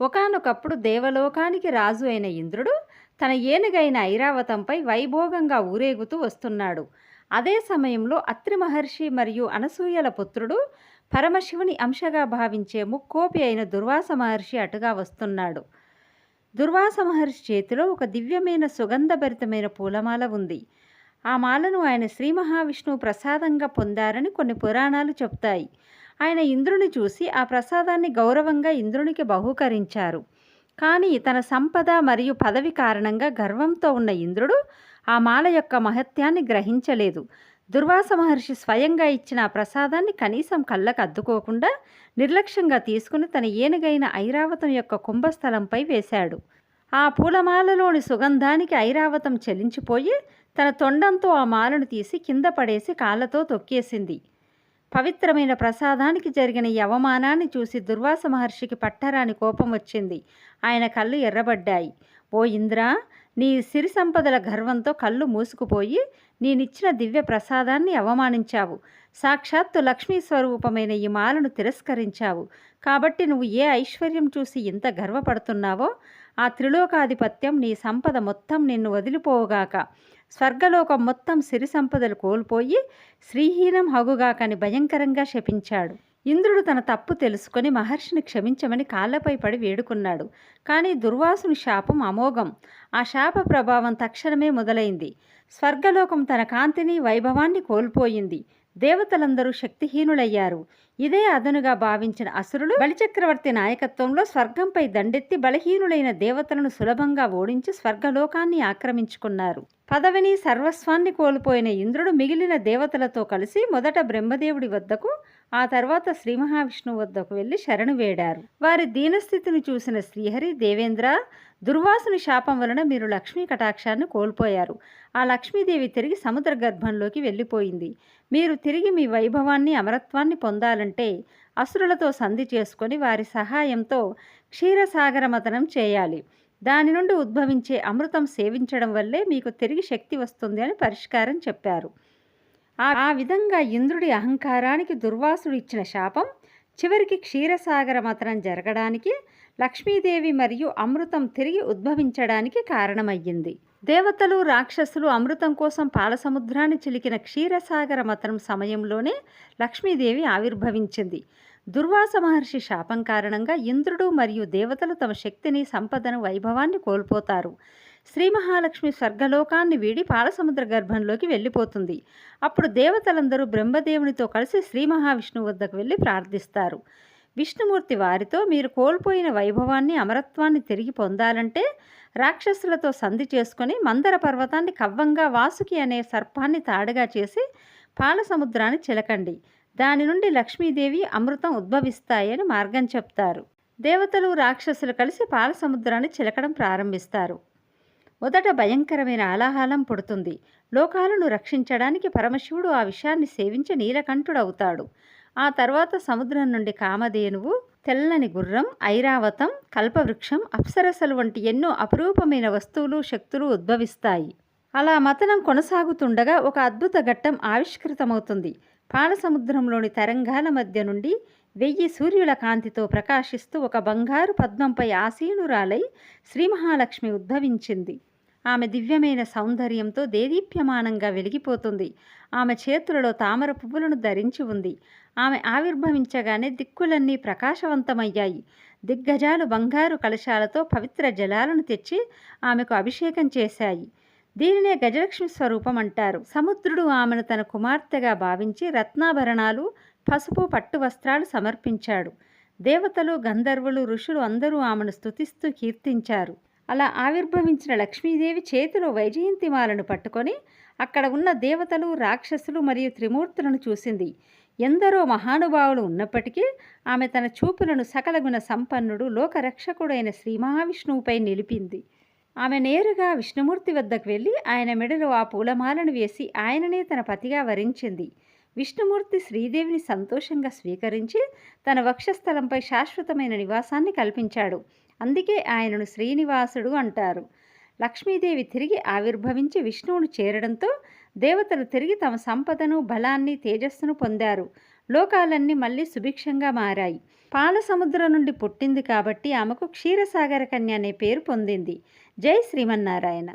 ఒకానొకప్పుడు దేవలోకానికి రాజు అయిన ఇంద్రుడు తన ఏనుగైన ఐరావతంపై వైభోగంగా ఊరేగుతూ వస్తున్నాడు. అదే సమయంలో అత్రి మహర్షి మరియు అనసూయల పుత్రుడు పరమశివుని అంశగా భావించే ముక్కోపి అయిన దుర్వాస మహర్షి అటుగా వస్తున్నాడు. దుర్వాస మహర్షి చేతిలో ఒక దివ్యమైన సుగంధభరితమైన పూలమాల ఉంది. ఆ మాలను ఆయన శ్రీ మహావిష్ణువు ప్రసాదంగా పొందారని కొన్ని పురాణాలు చెప్తాయి. ఆయన ఇంద్రుని చూసి ఆ ప్రసాదాన్ని గౌరవంగా ఇంద్రునికి బహూకరించారు. కానీ తన సంపద మరియు పదవి కారణంగా గర్వంతో ఉన్న ఇంద్రుడు ఆ మాల యొక్క మహత్యాన్ని గ్రహించలేదు. దుర్వాస మహర్షి స్వయంగా ఇచ్చిన ఆ ప్రసాదాన్ని కనీసం కళ్ళకు అద్దుకోకుండా నిర్లక్ష్యంగా తీసుకుని తన ఏనుగైన ఐరావతం యొక్క కుంభస్థలంపై వేశాడు. ఆ పూలమాలలోని సుగంధానికి ఐరావతం చెలించిపోయి తన తొండంతో ఆ మాలను తీసి కింద పడేసి కాళ్ళతో తొక్కేసింది. పవిత్రమైన ప్రసాదానికి జరిగిన ఈ అవమానాన్ని చూసి దుర్వాస మహర్షికి పట్టరాని కోపం వచ్చింది. ఆయన కళ్ళు ఎర్రబడ్డాయి. ఓ ఇంద్ర నీ సిరి సంపదల గర్వంతో కళ్ళు మూసుకుపోయి నేనిచ్చిన దివ్య ప్రసాదాన్ని అవమానించావు. సాక్షాత్తు లక్ష్మీ స్వరూపమైన ఈ మాలను తిరస్కరించావు. కాబట్టి నువ్వు ఏ ఐశ్వర్యం చూసి ఇంత గర్వపడుతున్నావో ఆ త్రిలోకాధిపత్యం నీ సంపద మొత్తం నిన్ను వదిలిపోవుగాక. స్వర్గలోకం మొత్తం సిరి సంపదలు కోల్పోయి శ్రీహీనం హగుగాకని భయంకరంగా శపించాడు. ఇంద్రుడు తన తప్పు తెలుసుకొని మహర్షిని క్షమించమని కాళ్ళపై పడి వేడుకున్నాడు. కానీ దుర్వాసుని శాపం అమోఘం. ఆ శాప ప్రభావం తక్షణమే మొదలైంది. స్వర్గలోకం తన కాంతిని వైభవాన్ని కోల్పోయింది. దేవతలందరూ శక్తిహీనులయ్యారు. ఇదే అదనుగా భావించిన అసురులు బలిచక్రవర్తి నాయకత్వంలో స్వర్గంపై దండెత్తి బలహీనులైన దేవతలను సులభంగా ఓడించి స్వర్గలోకాన్ని ఆక్రమించుకున్నారు. పదవిని సర్వస్వాన్ని కోల్పోయిన ఇంద్రుడు మిగిలిన దేవతలతో కలిసి మొదట బ్రహ్మదేవుడి వద్దకు ఆ తర్వాత శ్రీ మహావిష్ణువు వద్దకు వెళ్ళి శరణు వేడారు. వారి దీనస్థితిని చూసిన శ్రీహరి దేవేంద్ర దుర్వాసుని శాపం వలన మీరు లక్ష్మీ కటాక్షాన్ని కోల్పోయారు. ఆ లక్ష్మీదేవి తిరిగి సముద్ర గర్భంలోకి వెళ్ళిపోయింది. మీరు తిరిగి మీ వైభవాన్ని అమరత్వాన్ని పొందాలంటే అసురులతో సంధి చేసుకొని వారి సహాయంతో క్షీరసాగర మతనం చేయాలి. దాని నుండి ఉద్భవించే అమృతం సేవించడం వల్లే మీకు తిరిగి శక్తి వస్తుంది అని పరిష్కారం చెప్పారు. ఆ విధంగా ఇంద్రుడి అహంకారానికి దుర్వాసుడు ఇచ్చిన శాపం చివరికి క్షీరసాగర మతనం జరగడానికి లక్ష్మీదేవి మరియు అమృతం తిరిగి ఉద్భవించడానికి కారణమయ్యింది. దేవతలు రాక్షసులు అమృతం కోసం పాలసముద్రాన్ని చిలికిన క్షీరసాగర మతం సమయంలోనే లక్ష్మీదేవి ఆవిర్భవించింది. దుర్వాస మహర్షి శాపం కారణంగా ఇంద్రుడు మరియు దేవతలు తమ శక్తిని సంపదను వైభవాన్ని కోల్పోతారు. శ్రీ మహాలక్ష్మి స్వర్గలోకాన్ని వీడి పాలసముద్ర గర్భంలోకి వెళ్ళిపోతుంది. అప్పుడు దేవతలందరూ బ్రహ్మదేవునితో కలిసి శ్రీ మహావిష్ణువు వద్దకు వెళ్ళి ప్రార్థిస్తారు. విష్ణుమూర్తి వారితో మీరు కోల్పోయిన వైభవాన్ని అమరత్వాన్ని తిరిగి పొందాలంటే రాక్షసులతో సంధి చేసుకొని మందర పర్వతాన్ని కవ్వంగా వాసుకి అనే సర్పాన్ని తాడుగా చేసి పాలసముద్రాన్ని చిలకండి. దాని నుండి లక్ష్మీదేవి అమృతం ఉద్భవిస్తాయని మార్గం చెప్తారు. దేవతలు రాక్షసులు కలిసి పాలసముద్రాన్ని చిలకడం ప్రారంభిస్తారు. మొదట భయంకరమైన ఆలాహలం పుడుతుంది. లోకాలను రక్షించడానికి పరమశివుడు ఆ విషయాన్ని సేవించి నీలకంఠుడవుతాడు. ఆ తర్వాత సముద్రం నుండి కామధేనువు తెల్లని గుర్రం ఐరావతం కల్పవృక్షం అప్సరసలు వంటి ఎన్నో అపురూపమైన వస్తువులు శక్తులు ఉద్భవిస్తాయి. అలా మతనం కొనసాగుతుండగా ఒక అద్భుత ఘట్టం ఆవిష్కృతమవుతుంది. పాలసముద్రంలోని తరంగాల మధ్య నుండి వెయ్యి సూర్యుల కాంతితో ప్రకాశిస్తూ ఒక బంగారు పద్మంపై ఆసీనురాలై శ్రీ మహాలక్ష్మి ఉద్భవించింది. ఆమె దివ్యమైన సౌందర్యంతో దేదీప్యమానంగా వెలిగిపోతుంది. ఆమె చేతులలో తామర పువ్వులను ధరించి ఉంది. ఆమె ఆవిర్భవించగానే దిక్కులన్నీ ప్రకాశవంతమయ్యాయి. దిగ్గజాలు బంగారు కలశాలతో పవిత్ర జలాలను తెచ్చి ఆమెకు అభిషేకం చేశాయి. దీనినే గజలక్ష్మి స్వరూపం అంటారు. సముద్రుడు ఆమెను తన కుమార్తెగా భావించి రత్నాభరణాలు పసుపు పట్టు వస్త్రాలు సమర్పించాడు. దేవతలు గంధర్వులు ఋషులు అందరూ ఆమెను స్తుతిస్తూ కీర్తించారు. అలా ఆవిర్భవించిన లక్ష్మీదేవి చేతిలో వైజయంతిమాలను పట్టుకొని అక్కడ ఉన్న దేవతలు రాక్షసులు మరియు త్రిమూర్తులను చూసింది. ఎందరో మహానుభావులు ఉన్నప్పటికీ ఆమె తన చూపులను సకల గుణ సంపన్నుడు లోకరక్షకుడైన శ్రీ మహావిష్ణువుపై నిలిపింది. ఆమె నేరుగా విష్ణుమూర్తి వద్దకు వెళ్ళి ఆయన మెడలో ఆ పూలమాలను వేసి ఆయననే తన పతిగా వరించింది. విష్ణుమూర్తి శ్రీదేవిని సంతోషంగా స్వీకరించి తన వక్షస్థలంపై శాశ్వతమైన నివాసాన్ని కల్పించాడు. అందుకే ఆయనను శ్రీనివాసుడు అంటారు. లక్ష్మీదేవి తిరిగి ఆవిర్భవించి విష్ణువును చేరడంతో దేవతలు తిరిగి తమ సంపదను బలాన్ని తేజస్సును పొందారు. లోకాలన్నీ మళ్ళీ సుభిక్షంగా మారాయి. పాల సముద్రం నుండి పుట్టింది కాబట్టి ఆమెకు క్షీరసాగర కన్య అనే పేరు పొందింది. జై శ్రీమన్నారాయణ!